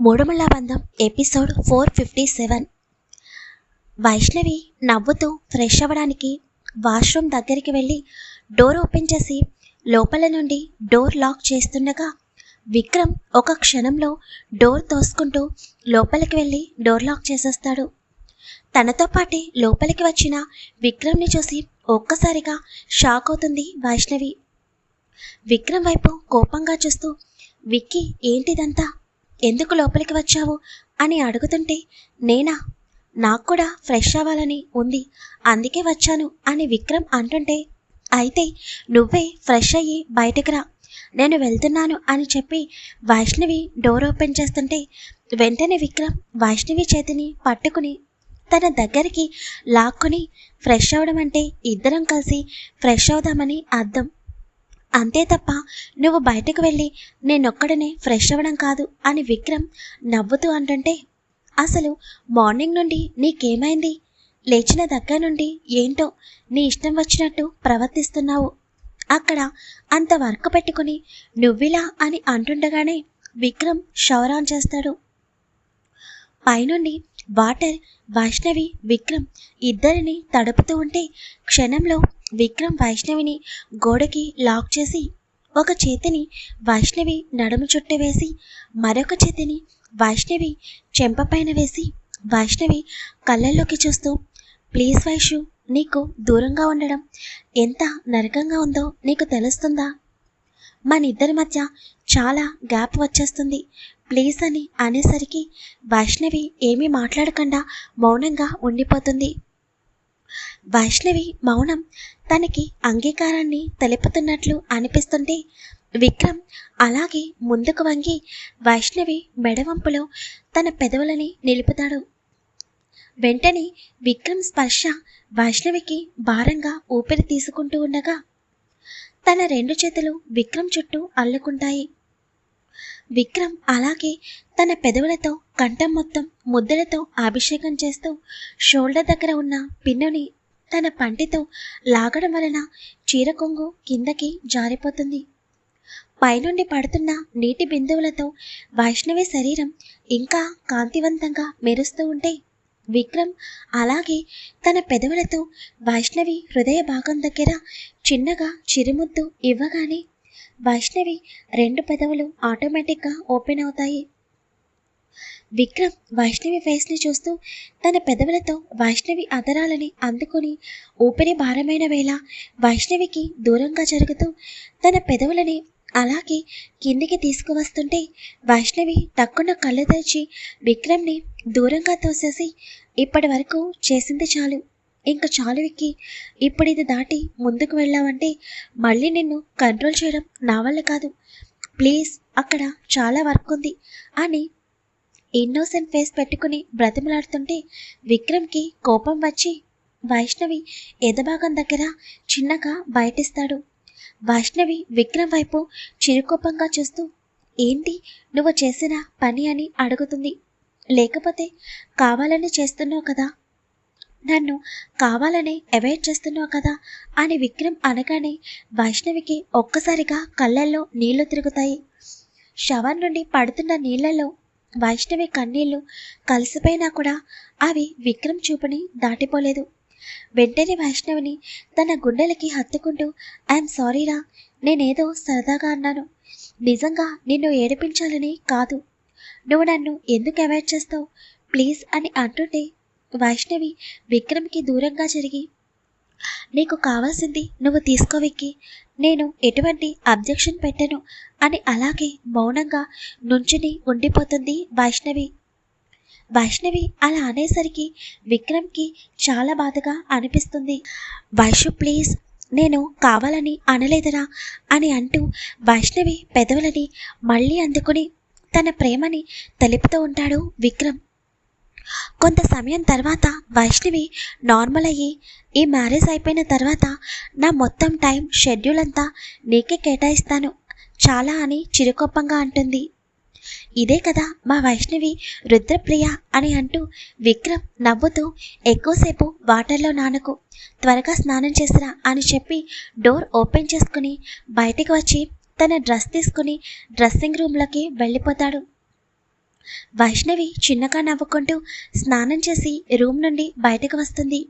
మూడుముళ్ళ బంధం episode four fifty seven. Vaishnavi నవ్వుతూ fresh అవ్వడానికి వాష్రూమ్ దగ్గరికి వెళ్ళి డోర్ ఓపెన్ చేసి లోపల నుండి డోర్ లాక్ చేస్తుండగా విక్రమ్ ఒక క్షణంలో డోర్ తోసుకుంటూ లోపలికి వెళ్ళి డోర్ లాక్ చేసేస్తాడు. తనతో పాటే లోపలికి వచ్చిన విక్రమ్ని చూసి ఒక్కసారిగా షాక్ అవుతుంది వైష్ణవి. విక్రమ్ వైపు కోపంగా చూస్తూ విక్కీ ఏంటిదంతా? ఎందుకు లోపలికి వచ్చావు? అని అడుగుతుంటే నేనా? నాకు కూడా ఫ్రెష్ అవ్వాలని ఉంది. అందుకే వచ్చాను అని విక్రమ్ అంటుంటే అయితే నువ్వే ఫ్రెష్ అయ్యి బయటకు రా. నేను వెళ్తున్నాను అని చెప్పి వైష్ణవి డోర్ ఓపెన్ చేస్తుంటే వెంటనే విక్రమ్ వైష్ణవి చేతిని పట్టుకుని తన దగ్గరికి లాక్కుని ఫ్రెష్ అవడం అంటే ఇద్దరం కలిసి ఫ్రెష్ అవుదామని అర్థం. అంతే తప్ప నువ్వు బయటకు వెళ్ళి నేనొక్కడనే ఫ్రెష్ అవ్వడం కాదు అని విక్రమ్ నవ్వుతూ అంటుంటే అసలు మార్నింగ్ నుండి నీకేమైంది? లేచిన దగ్గర నుండి ఏంటో నీ ఇష్టం వచ్చినట్టు ప్రవర్తిస్తున్నావు. అక్కడ అంత వర్క్ పెట్టుకుని నువ్విలా అని అంటుండగానే విక్రమ్ షవర్ ఆన్ చేస్తాడు. పైనుండి వాటర్ వైష్ణవి విక్రమ్ ఇద్దరిని తడుపుతూ ఉంటే క్షణంలో విక్రమ్ వైష్ణవిని గోడకి లాక్ చేసి ఒక చేతిని వైష్ణవి నడుము చుట్టూ వేసి మరొక చేతిని వైష్ణవి చెంపపైన వేసి వైష్ణవి కళ్ళల్లోకి చూస్తూ ప్లీజ్ వైషు నీకు దూరంగా ఉండడం ఎంత నరకంగా ఉందో నీకు తెలుస్తుందా? మన ఇద్దరి మధ్య చాలా గ్యాప్ వచ్చేస్తుంది. ప్లీజ్ అని అనేసరికి వైష్ణవి ఏమీ మాట్లాడకుండా మౌనంగా ఉండిపోతుంది. వైష్ణవి మౌనం తనకి అంగీకారాన్ని తెలుపుతున్నట్లు అనిపిస్తుంటే విక్రమ్ అలాగే ముందుకు వంగి వైష్ణవి మెడవంపులో తన పెదవులని నిలుపుతాడు. వెంటనే విక్రమ్ స్పర్శ వైష్ణవికి భారంగా ఊపిరి తీసుకుంటూ ఉండగా తన రెండు చేతులు విక్రమ్ చుట్టూ అల్లుకుంటాయి. విక్రమ్ అలాగే తన పెదవులతో కంఠం మొత్తం ముద్దలతో అభిషేకం చేస్తూ షోల్డర్ దగ్గర ఉన్న పిన్నుని తన పంటితో లాగడం వలన చీర కొంగు కిందకి జారిపోతుంది. పైనుండి పడుతున్న నీటి బిందువులతో వైష్ణవి శరీరం ఇంకా కాంతివంతంగా మెరుస్తూ ఉంటే విక్రమ్ అలాగే తన పెదవులతో వైష్ణవి హృదయ భాగం దగ్గర చిన్నగా చిరుముద్దు ఇవ్వగానే వైష్ణవి రెండు పెదవులు ఆటోమేటిక్గా ఓపెన్ అవుతాయి. విక్రమ్ వైష్ణవి ఫేస్ని చూస్తూ తన పెదవులతో వైష్ణవి అదరాలని అందుకొని ఊపిరి భారమైన వేళ వైష్ణవికి దూరంగా జరుగుతూ తన పెదవులని అలాగే కిందికి తీసుకువస్తుంటే వైష్ణవి టక్కున కళ్ళు తెరిచి విక్రమ్ని దూరంగా తోసేసి ఇప్పటి వరకు చేసింది చాలు. ఇంక చాలువికి ఇప్పుడు ఇది దాటి ముందుకు వెళ్ళావంటే మళ్ళీ నిన్ను కంట్రోల్ చేయడం నా వల్ల కాదు. ప్లీజ్ అక్కడ చాలా వర్క్ ఉంది అని ఇన్నోసెంట్ ఫేస్ పెట్టుకుని బ్రతిమలాడుతుంటే విక్రమ్కి కోపం వచ్చి వైష్ణవి ఎదభాగం దగ్గర చిన్నగా బయటిస్తాడు. వైష్ణవి విక్రమ్ వైపు చిరుకోపంగా చూస్తూ ఏంటి నువ్వు చేసిన పని అని అడుగుతుంది. లేకపోతే కావాలని చేస్తున్నావు కదా. నన్ను కావాలనే అవాయిడ్ చేస్తున్నావు కదా అని విక్రమ్ అనగానే వైష్ణవికి ఒక్కసారిగా కళ్ళల్లో నీళ్ళు తిరుగుతాయి. షవర్ నుండి పడుతున్న నీళ్ళలో వైష్ణవి కన్నీళ్ళు కలిసిపోయినా కూడా అవి విక్రమ్ చూపుని దాటిపోలేదు. వెంటనే వైష్ణవిని తన గుండెలకి హత్తుకుంటూ ఐఎమ్ సారీరా నేనేదో సరదాగా అన్నాను. నిజంగా నిన్ను ఏడిపించాలని కాదు. నువ్వు నన్ను ఎందుకు అవాయిడ్ చేస్తావు? ప్లీజ్ అని అంటుంటే వైష్ణవి విక్రమ్కి దూరంగా జరిగి నీకు కావాల్సింది నువ్వు తీసుకోవిక్కి నేను ఎటువంటి అబ్జెక్షన్ పెట్టను. అని అలాగే మౌనంగా నుంచుని ఉండిపోతుంది వైష్ణవి. వైష్ణవి అలా అనేసరికి విక్రమ్కి చాలా బాధగా అనిపిస్తుంది. వైషు ప్లీజ్ నేను కావాలని అనలేదరా అని అంటూ వైష్ణవి పెదవులని మళ్ళీ అందుకుని తన ప్రేమని తెలుపుతూ ఉంటాడు విక్రమ్. కొంత సమయం తర్వాత వైష్ణవి నార్మల్ అయ్యి ఈ మ్యారేజ్ అయిపోయిన తర్వాత నా మొత్తం టైం షెడ్యూల్ అంతా నీకే కేటాయిస్తాను. చాలా అని చిరుకోపంగా అంటుంది. ఇదే కదా మా వైష్ణవి రుద్రప్రియ అని అంటూ విక్రమ్ నవ్వుతూ ఎక్కువసేపు వాటర్లో నానకు. త్వరగా స్నానం చేసిరా అని చెప్పి డోర్ ఓపెన్ చేసుకుని బయటికి వచ్చి తన డ్రెస్ తీసుకుని డ్రెస్సింగ్ రూమ్లోకి వెళ్ళిపోతాడు. వైష్ణవి చిన్నగా నవ్వుకుంటూ స్నానం చేసి రూమ్ నుండి బయటకు వస్తుంది.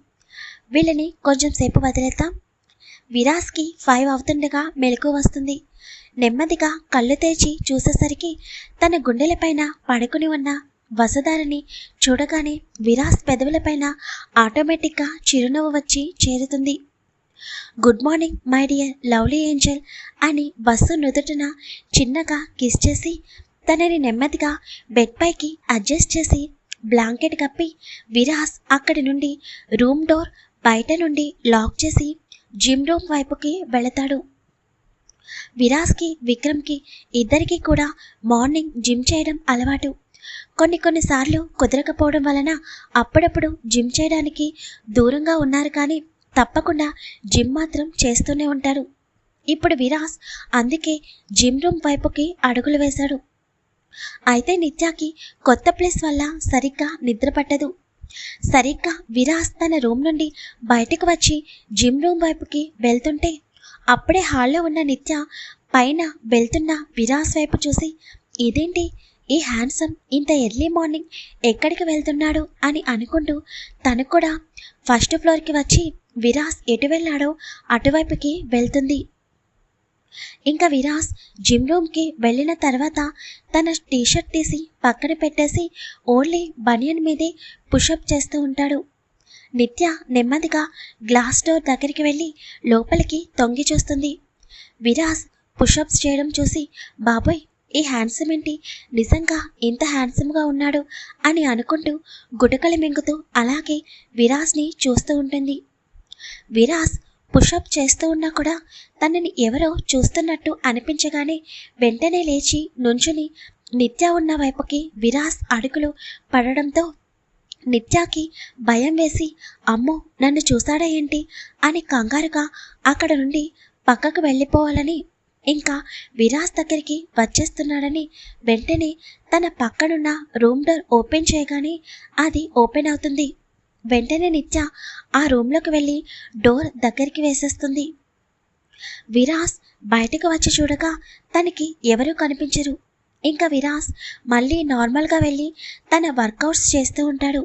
వీళ్ళని కొంచెం సేపు వదిలేద్దాం. విరాస్కి ఫైవ్ అవుతుండగా మెలకు వస్తుంది. నెమ్మదిగా కళ్ళు తెరిచి చూసేసరికి తన గుండెలపైన పడుకుని ఉన్న వసదారిని చూడగానే విరాస్ పెదవులపైన ఆటోమేటిక్గా చిరునవ్వు వచ్చి చేరుతుంది. Good morning my dear lovely angel అని బస్సు నుదుటిన చిన్నగా కిస్ చేసి తనని నెమ్మదిగా బెడ్ పైకి అడ్జస్ట్ చేసి బ్లాంకెట్ కప్పి విరాస్ అక్కడి నుండి రూమ్ డోర్ బయట నుండి లాక్ చేసి జిమ్ రూమ్ వైపుకి వెళతాడు. విరాజ్కి విక్రమ్కి ఇద్దరికి కూడా మార్నింగ్ జిమ్ చేయడం అలవాటు. కొన్ని కొన్నిసార్లు కుదరకపోవడం వలన అప్పుడప్పుడు జిమ్ చేయడానికి దూరంగా ఉన్నారు కానీ తప్పకుండా జిమ్ మాత్రం చేస్తూనే ఉంటారు. ఇప్పుడు విరాస్ అందుకే జిమ్ రూమ్ వైపుకి అడుగులు వేశాడు. అయితే నిత్యాకి కొత్త ప్లేస్ వల్ల సరిగ్గా నిద్ర పట్టదు. సరిగ్గా విరాజ్ తన రూమ్ నుండి బయటకు వచ్చి జిమ్ రూమ్ వైపుకి వెళ్తుంటే అప్పుడే హాల్లో ఉన్న నిత్య పైన వెళ్తున్న విరాస్ వైపు చూసి ఇదేంటి? ఈ హ్యాండ్సమ్ ఇంత ఎర్లీ మార్నింగ్ ఎక్కడికి వెళ్తున్నాడు? అని అనుకుంటూ తను కూడా ఫస్ట్ ఫ్లోర్కి వచ్చి విరాస్ ఎటు వెళ్ళాడో అటువైపుకి వెళ్తుంది. ఇంకా విరాస్ జిమ్ రూమ్కి వెళ్ళిన తర్వాత తన టీషర్ట్ తీసి పక్కన పెట్టేసి ఓన్లీ బనియన్ మీదే పుషప్ చేస్తూ ఉంటాడు. నిత్య నెమ్మదిగా గ్లాస్ డోర్ దగ్గరికి వెళ్ళి లోపలికి తొంగి చూస్తుంది. విరాస్ పుషప్స్ చేయడం చూసి బాబోయ్ ఈ హ్యాండ్సమ్ ఏంటి? నిజంగా ఇంత హ్యాండ్సమ్గా ఉన్నాడు? అని అనుకుంటూ గుటకలు మింగుతూ అలాగే విరాజ్ని చూస్తూ ఉంటుంది. విరాజ్ పుషప్ చేస్తూ ఉన్నా కూడా తనని ఎవరో చూస్తున్నట్టు అనిపించగానే వెంటనే లేచి నుంచుని నిత్య ఉన్న వైపుకి విరాస్ అడుగులు పడడంతో నిత్యాకి భయం వేసి అమ్మో నన్ను చూశాడా ఏంటి? అని కంగారుగా అక్కడ నుండి పక్కకు వెళ్ళిపోవాలని ఇంకా విరాజ్ దగ్గరికి వచ్చేస్తున్నాడని వెంటనే తన పక్కనున్న రూమ్ డోర్ ఓపెన్ చేయగానే అది ఓపెన్ అవుతుంది. వెంటనే నిత్య ఆ రూమ్లోకి వెళ్ళి డోర్ దగ్గరికి వేసేస్తుంది. విరాస్ బయటకు వచ్చి చూడగా తనకి ఎవరూ కనిపించరు. ఇంకా విరాస్ మళ్ళీ నార్మల్గా వెళ్ళి తన వర్కౌట్స్ చేస్తూ ఉంటాడు.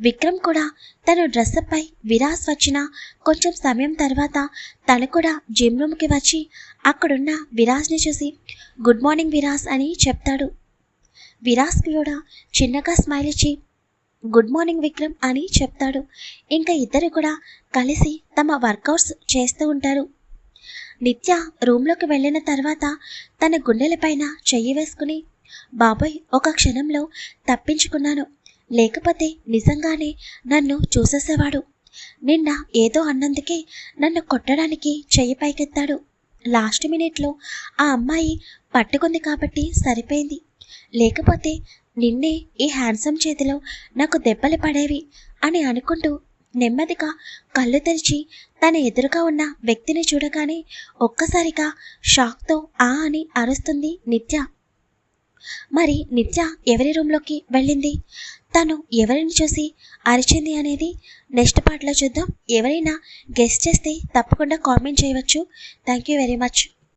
విక్రమ్ కూడా తన డ్రెస్పై విరాస్ వచ్చిన కొంచెం సమయం తర్వాత తను కూడా జిమ్ రూమ్కి వచ్చి అక్కడున్న విరాజ్ని చూసి గుడ్ మార్నింగ్ విరాస్ అని చెప్తాడు. విరాస్ కూడా చిన్నగా స్మైల్ ఇచ్చి గుడ్ మార్నింగ్ విక్రమ్ అని చెప్తాడు. ఇంకా ఇద్దరు కూడా కలిసి తమ వర్కౌట్స్ చేస్తూ ఉంటారు. నిత్య రూమ్లోకి వెళ్ళిన తర్వాత తన గుండెలపైన చెయ్యి వేసుకుని బాబాయ్ ఒక క్షణంలో తప్పించుకున్నాను. లేకపోతే నిజంగానే నన్ను చూసేసేవాడు. నిన్న ఏదో అన్నందుకే నన్ను కొట్టడానికి చెయ్యి పైకెత్తాడు. లాస్ట్ మినిట్లో ఆ అమ్మాయి పట్టుకుంది కాబట్టి సరిపోయింది. లేకపోతే నిన్నే ఈ హ్యాండ్సమ్ చేతిలో నాకు దెబ్బలు పడేవి అని అనుకుంటూ నెమ్మదిగా కళ్ళు తెరిచి తన ఎదురుగా ఉన్న వ్యక్తిని చూడగానే ఒక్కసారిగా షాక్తో ఆ అని అరుస్తుంది నిత్య. మరి నిత్య ఎవరి రూమ్లోకి వెళ్ళింది? తను ఎవరిని చూసి అరిచింది అనేది నెక్స్ట్ పార్ట్లో చూద్దాం. ఎవరైనా గెస్ట్ చేస్తే తప్పకుండా కామెంట్ చేయవచ్చు. Thank you very much.